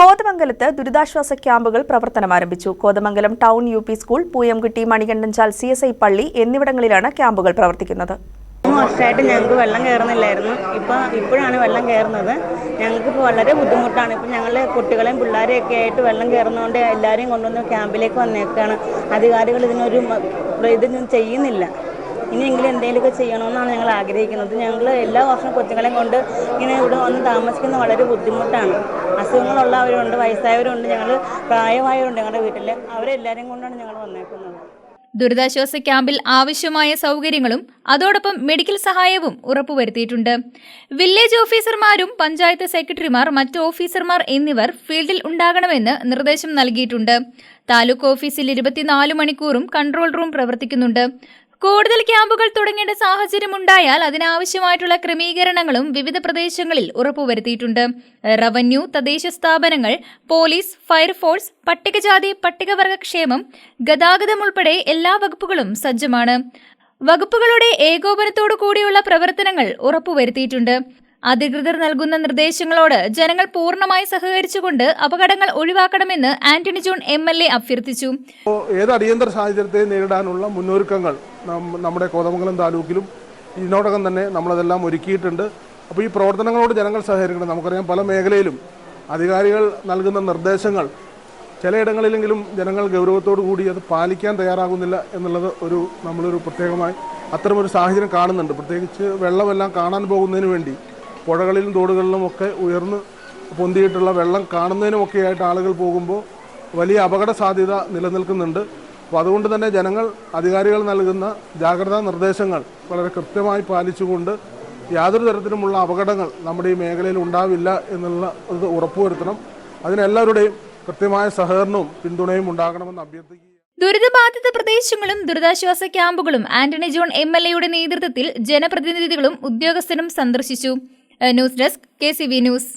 കോതമംഗലത്ത് ദുരിതാശ്വാസ ക്യാമ്പുകൾ പ്രവർത്തനം ആരംഭിച്ചു. Kothamangalam town U P school Pooyamkutty Manikandanchal C S I പള്ളി എന്നിവിടങ്ങളിലാണ് ക്യാമ്പുകൾ പ്രവർത്തിക്കുന്നത്. വർഷമായിട്ട് ഞങ്ങൾക്ക് വെള്ളം കയറുന്നില്ലായിരുന്നു. ഇപ്പോൾ ഇപ്പോഴാണ് വെള്ളം കയറുന്നത്. ഞങ്ങൾക്കിപ്പോൾ വളരെ ബുദ്ധിമുട്ടാണ്. ഇപ്പം ഞങ്ങളുടെ കുട്ടികളെയും പിള്ളേരെയും ഒക്കെ ആയിട്ട് വെള്ളം കയറുന്നതുകൊണ്ട് എല്ലാവരെയും കൊണ്ടുവന്ന് ക്യാമ്പിലേക്ക് വന്നേക്കാണ്. അധികാരികൾ ഇതിനൊരു ഇതൊന്നും ചെയ്യുന്നില്ല. ഇനിയെങ്കിലും എന്തെങ്കിലുമൊക്കെ ചെയ്യണമെന്നാണ് ഞങ്ങൾ ആഗ്രഹിക്കുന്നത്. ഞങ്ങൾ എല്ലാ വർഷവും കൊച്ചുങ്ങളെയും കൊണ്ട് ഇങ്ങനെ ഇവിടെ വന്ന് താമസിക്കുന്നത് വളരെ ബുദ്ധിമുട്ടാണ്. അസുഖങ്ങളുള്ളവരുണ്ട് വയസ്സായവരുണ്ട് ഞങ്ങൾ പ്രായമായവരുണ്ട് ഞങ്ങളുടെ വീട്ടിൽ അവരെല്ലാവരും കൊണ്ടാണ് ഞങ്ങൾ വന്നേക്കുന്നത്. ദുരിതാശ്വാസ ക്യാമ്പിൽ ആവശ്യമായ സൗകര്യങ്ങളും അതോടൊപ്പം മെഡിക്കൽ സഹായവും ഉറപ്പുവരുത്തിയിട്ടുണ്ട്. വില്ലേജ് ഓഫീസർമാരും പഞ്ചായത്ത് സെക്രട്ടറിമാർ മറ്റ് ഓഫീസർമാർ എന്നിവർ ഫീൽഡിൽ ഉണ്ടാകണമെന്ന് നിർദ്ദേശം നൽകിയിട്ടുണ്ട്. താലൂക്ക് ഓഫീസിൽ ഇരുപത്തിനാല് മണിക്കൂറും കൺട്രോൾ റൂം പ്രവർത്തിക്കുന്നുണ്ട്. കൂടുതൽ ക്യാമ്പുകൾ തുടങ്ങേണ്ട സാഹചര്യം ഉണ്ടായാൽ അതിനാവശ്യമായിട്ടുള്ള ക്രമീകരണങ്ങളും വിവിധ പ്രദേശങ്ങളിൽ ഉറപ്പുവരുത്തിയിട്ടുണ്ട്. റവന്യൂ തദ്ദേശ സ്ഥാപനങ്ങൾ പോലീസ് ഫയർഫോഴ്സ് പട്ടികജാതി പട്ടികവർഗ ക്ഷേമം ഗതാഗതം ഉൾപ്പെടെ എല്ലാ വകുപ്പുകളും സജ്ജമാണ്. വകുപ്പുകളുടെ ഏകോപനത്തോടു കൂടിയുള്ള പ്രവർത്തനങ്ങൾ ഉറപ്പുവരുത്തിയിട്ടുണ്ട്. അധികൃതർ നൽകുന്ന നിർദ്ദേശങ്ങളോട് ജനങ്ങൾ പൂർണമായി സഹകരിച്ചുകൊണ്ട് അപകടങ്ങൾ ഒഴിവാക്കണമെന്ന് Antony John M L A അഭ്യർത്ഥിച്ചു. ഏത് അടിയന്തര സാഹചര്യത്തെ നേരിടാനുള്ള മുന്നൊരുക്കങ്ങൾ നമ്മുടെ കോതമംഗലം താലൂക്കിലും ഇതിനോടകം തന്നെ നമ്മളതെല്ലാം ഒരുക്കിയിട്ടുണ്ട്. അപ്പോൾ ഈ പ്രവർത്തനങ്ങളോട് ജനങ്ങൾ സഹകരിക്കണം. നമുക്കറിയാം പല മേഖലയിലും അധികാരികൾ നൽകുന്ന നിർദ്ദേശങ്ങൾ ചിലയിടങ്ങളിലെങ്കിലും ജനങ്ങൾ ഗൗരവത്തോടു കൂടി അത് പാലിക്കാൻ തയ്യാറാകുന്നില്ല എന്നുള്ളത് ഒരു നമ്മളൊരു പ്രത്യേകമായി അത്തരമൊരു സാഹചര്യം കാണുന്നുണ്ട്. പ്രത്യേകിച്ച് വെള്ളമെല്ലാം കാണാൻ പോകുന്നതിന് വേണ്ടി പുഴകളിലും തോടുകളിലും ഒക്കെ ഉയർന്ന് പൊന്തിയിട്ടുള്ള വെള്ളം കാണുന്നതിനുമൊക്കെ ആയിട്ട് ആളുകൾ പോകുമ്പോൾ വലിയ അപകട സാധ്യത നിലനിൽക്കുന്നുണ്ട്. അപ്പോൾ അതുകൊണ്ട് തന്നെ ജനങ്ങൾ അധികാരികൾ നൽകുന്ന ജാഗ്രതാ നിർദ്ദേശങ്ങൾ വളരെ കൃത്യമായി പാലിച്ചുകൊണ്ട് യാതൊരു തരത്തിലുമുള്ള അപകടങ്ങൾ നമ്മുടെ ഈ മേഖലയിൽ ഉണ്ടാവില്ല എന്നുള്ള ഇത് ഉറപ്പുവരുത്തണം. അതിനെല്ലാവരുടെയും കൃത്യമായ സഹകരണവും പിന്തുണയും ഉണ്ടാകണമെന്ന് അഭ്യർത്ഥിക്കുക ദുരിതബാധിത പ്രദേശങ്ങളും ദുരിതാശ്വാസ ക്യാമ്പുകളും ആന്റണി ജോൺ എം നേതൃത്വത്തിൽ ജനപ്രതിനിധികളും ഉദ്യോഗസ്ഥരും സന്ദർശിച്ചു. news desk K C V news